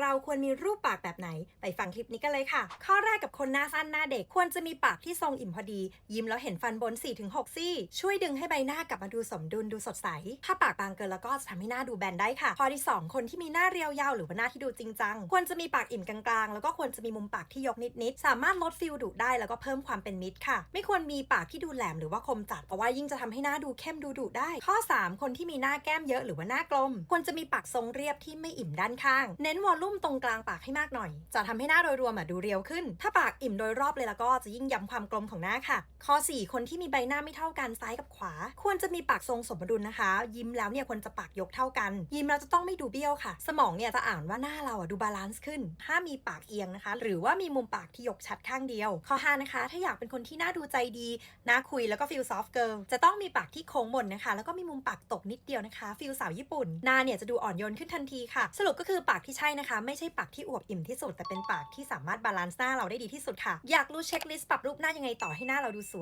เราควรมีรูปปากแบบไหน ไปฟังคลิปนี้กันเลยค่ะ ข้อแรกกับคนหน้าสั้นหน้าเด็กควรจะมีปากที่ทรงอิ่มพอดี ยิ้มแล้วเห็นฟันบน 4-6 ซี่ ช่วยดึงให้ใบหน้ากลับมาดูสมดุลดูสดใส ถ้าปากบางเกินแล้วก็จะทำให้หน้าดูแบนได้ค่ะ ข้อที่ 2 คนที่มีหน้าเรียวยาวหรือว่าหน้าที่ดูจริงจังควรจะมีปากอิ่มกลางๆ แล้วก็ควรจะมีมุมปากที่ยกนิดๆสามารถลดฟิลดุได้แล้วก็เพิ่มความเป็นมิตรค่ะ ไม่ควรมีปากที่ดูแหลมหรือว่าคมจัดเพราะว่ายิ่งจะทำให้หน้าดูเข้มดูดุได้ ข้อ 3 คนที่มีหน้าแก้มเยอะหรือว่าหน้ากลม ควรจะมีปากทรงเรียบที่ไม่อิ่มด้านข้าง เน้นวอลลุ่มตรงกลางปากให้มากหน่อย จะทำให้หน้าโดยรวมดูเรียวขึ้น ถ้าปากอิ่มโดยรอบเลยแล้วก็จะยิ่งย้ำความกลมของหน้าค่ะ ข้อ 4 คนที่มีใบหน้าไม่เท่ากันซ้ายกับขวา ควรจะมีปากทรงสมดุลนะคะ ยิ้มแล้วเนี่ยควรจะปากยกเท่ากัน ยิ้มแล้วจะต้องไม่ดูเบี้ยวค่ะ สมองเนี่ยจะอ่านว่าหน้าเราอะดูบาลานซ์ขึ้น ถ้ามีปากเอียงนะคะ หรือว่ามีมุมปากที่ยกชัดข้างเดียว ข้อ 5 นะคะ ถ้าอยากเป็นคนที่หน้าดูใจดีน้าคุยแล้วก็ฟิลซอฟต์เกิร์ลจะต้องมีปากที่โค้งมนนะคะ แล้วก็มีมุมปากตกนิดเดียวนะคะฟิลสาวญี่ปุ่นหน้าเนี่ยจะดูอ่อนโยนขึ้นทันทีค่ะ สรุปก็คือปากที่ใช่นะคะไม่ใช่ปากที่อวบอิ่มที่สุด แต่เป็นปากที่สามารถบาลานซ์หน้าเราได้ดีที่สุดค่ะ อยากรู้เช็คลิสต์ปรับรูปหน้ายังไงต่อให้หน้าเราดูสวย